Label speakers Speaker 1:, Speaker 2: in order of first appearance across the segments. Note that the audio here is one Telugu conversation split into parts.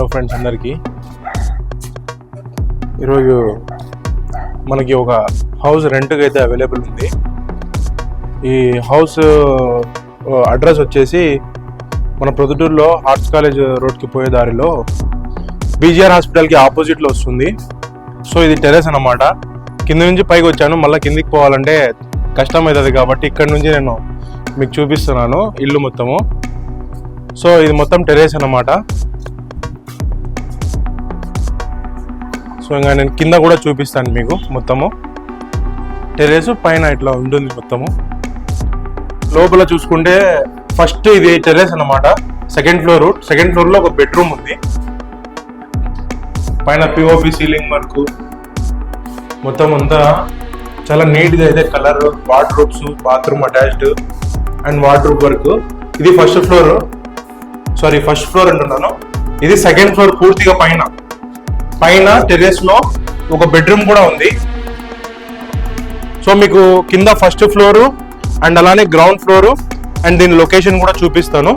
Speaker 1: హలో ఫ్రెండ్స్ అందరికీ. ఈరోజు మనకి ఒక హౌస్ రెంట్కి అయితే అవైలబుల్ ఉంది. ఈ హౌస్ అడ్రస్ వచ్చేసి మన ప్రొద్దుటూరులో ఆర్ట్స్ కాలేజ్ రోడ్కి పోయే దారిలో బీజీఆర్ హాస్పిటల్కి ఆపోజిట్లో వస్తుంది. సో ఇది టెరెస్ అన్నమాట. కింద నుంచి పైకి వచ్చాను. మళ్ళీ కిందికి పోవాలంటే కష్టం అవుతుంది కాబట్టి ఇక్కడ నుంచి నేను మీకు చూపిస్తున్నాను ఇల్లు మొత్తము. సో ఇది మొత్తం టెరెస్ అన్నమాట. సో ఇంకా నేను కింద కూడా చూపిస్తాను మీకు మొత్తము. టెరెస్ పైన ఇట్లా ఉంటుంది మొత్తము. లోపల చూసుకుంటే ఫస్ట్ ఇది టెరెస్ అన్నమాట. Second floor. సెకండ్ ఫ్లోర్లో ఒక బెడ్రూమ్ ఉంది. పైన పిఓపి సీలింగ్ వర్క్. మొత్తం అంతా చాలా నీట్గా అయితే colour wardrobes bathroom attached and wardrobe work. ఇది first floor. Sorry first floor అంటున్నాను. ఇది సెకండ్ ఫ్లోర్ పూర్తిగా పైన. పైన టెరెస్లో ఒక బెడ్రూమ్ కూడా ఉంది. సో మీకు కింద ఫస్ట్ ఫ్లోర్ అండ్ అలానే గ్రౌండ్ ఫ్లోర్ అండ్ దీని లొకేషన్ కూడా చూపిస్తాను.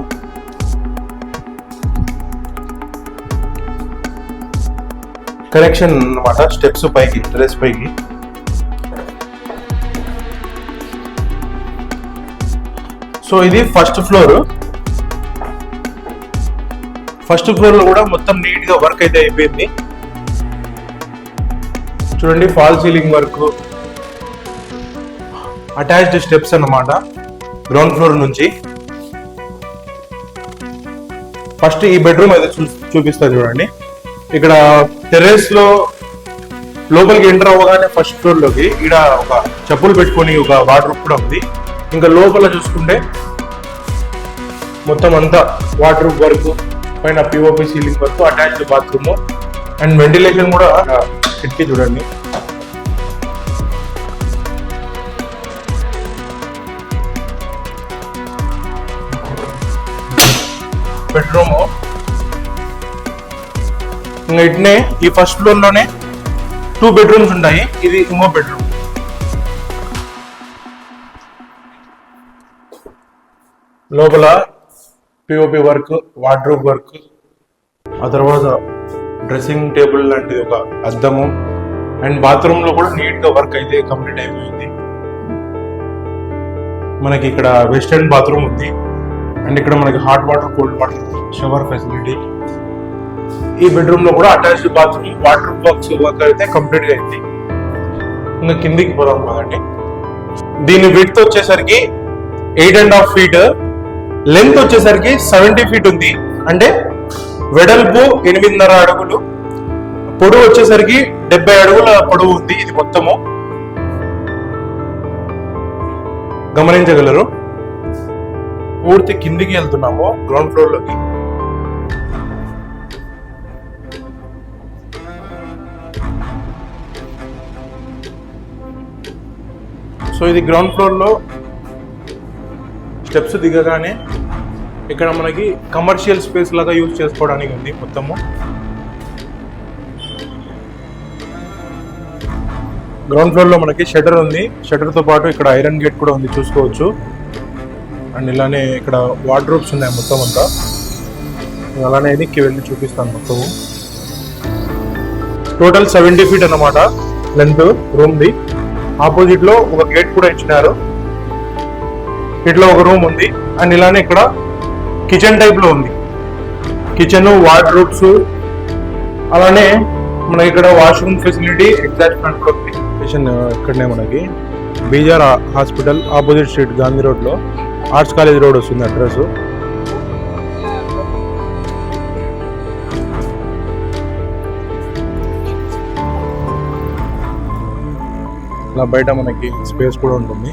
Speaker 1: కనెక్షన్ అన్నమాట స్టెప్స్ పైకి టెరెస్ పైకి. సో ఇది ఫస్ట్ ఫ్లోర్ ఫస్ట్ ఫ్లోర్లో కూడా మొత్తం నీట్గా వర్క్ అయితే అయిపోయింది. చూడండి fall ceiling work attached steps అన్నమాట గ్రౌండ్ ఫ్లోర్ నుంచి. ఫస్ట్ ఈ బెడ్రూమ్ అయితే చూ చూపిస్తాను చూడండి. ఇక్కడ టెర్రస్లో లోపలికి ఎంటర్ అవ్వగానే ఫస్ట్ ఫ్లోర్లోకి ఇక్కడ ఒక చెప్పులు పెట్టుకొని ఒక వాటర్ కూడా ఉంది. ఇంకా లోపల చూసుకుంటే మొత్తం అంతా వాటర్ వర్క్ పైన POP ceiling work attached bathroom and ventilation కూడా కిటికీ చూడండి. బెడ్రూమ్. ఇంకా ఇట్నే ఈ ఫస్ట్ ఫ్లోర్లోనే టూ బెడ్రూమ్స్ ఉంటాయి. ఇది ఇంకో బెడ్రూమ్. లోపల పిఓపి వర్క్ వార్డ్రోబ్ వర్క్ ఆ తర్వాత డ్రెస్సింగ్ టేబుల్ లాంటిది ఒక అద్దము. అండ్ బాత్రూమ్లో కూడా నీట్గా వర్క్ అయితే కంప్లీట్ అయిపోయింది. మనకి ఇక్కడ వెస్టర్న్ బాత్రూమ్ ఉంది. అండ్ ఇక్కడ మనకి hot water cold water shower facility. ఈ బెడ్రూమ్లో కూడా attached bathroom water box work అయితే కంప్లీట్గా అయింది. ఇంకా కిందికి పోదాం కదండి దీని విడ్త్ వచ్చేసరికి eight and half feet length వచ్చేసరికి సెవెంటీ ఫీట్ ఉంది. అంటే వెడల్పు ఎనిమిదిన్నర అడుగులు పొడవు వచ్చేసరికి డెబ్బై అడుగుల పొడవు ఉంది ఇది మొత్తము. గమనించగలరు? పూర్తి కిందికి వెళ్తున్నాము గ్రౌండ్ ఫ్లోర్లోకి. సో ఇది గ్రౌండ్ ఫ్లోర్లో స్టెప్స్ దిగగానే ఇక్కడ మనకి కమర్షియల్ స్పేస్ లాగా యూజ్ చేసుకోవడానికి ఉంది మొత్తము. గ్రౌండ్ ఫ్లోర్లో మనకి షటర్ ఉంది. షటర్తో పాటు ఇక్కడ ఐరన్ గేట్ కూడా ఉంది చూసుకోవచ్చు. అండ్ ఇలానే ఇక్కడ వార్డ్రోబ్స్ ఉన్నాయి మొత్తం అంతా. అలానే ఎన్నికి వెళ్ళి చూపిస్తాను మొత్తము. టోటల్ సెవెంటీ ఫీట్ అన్నమాట లెంత్ రూమ్ ది ఆపోజిట్లో ఒక గేట్ కూడా ఇచ్చినారు. ఇట్లా ఒక రూమ్ ఉంది. అండ్ ఇలానే ఇక్కడ కిచెన్ టైప్లో ఉంది. కిచెన్ వార్డ్రోబ్స్ అలానే మనకి ఇక్కడ వాష్రూమ్ ఫెసిలిటీ ఎగ్జాక్ట్ ఫ్రంట్ ఉంది. స్టేషన్ ఇక్కడనే మనకి బీజార్ హాస్పిటల్ ఆపోజిట్ స్ట్రీట్ గాంధీ రోడ్లో. ఆర్ట్స్ కాలేజ్ రోడ్ వస్తుంది అడ్రస్. ఇలా బయట మనకి స్పేస్ కూడా ఉంటుంది.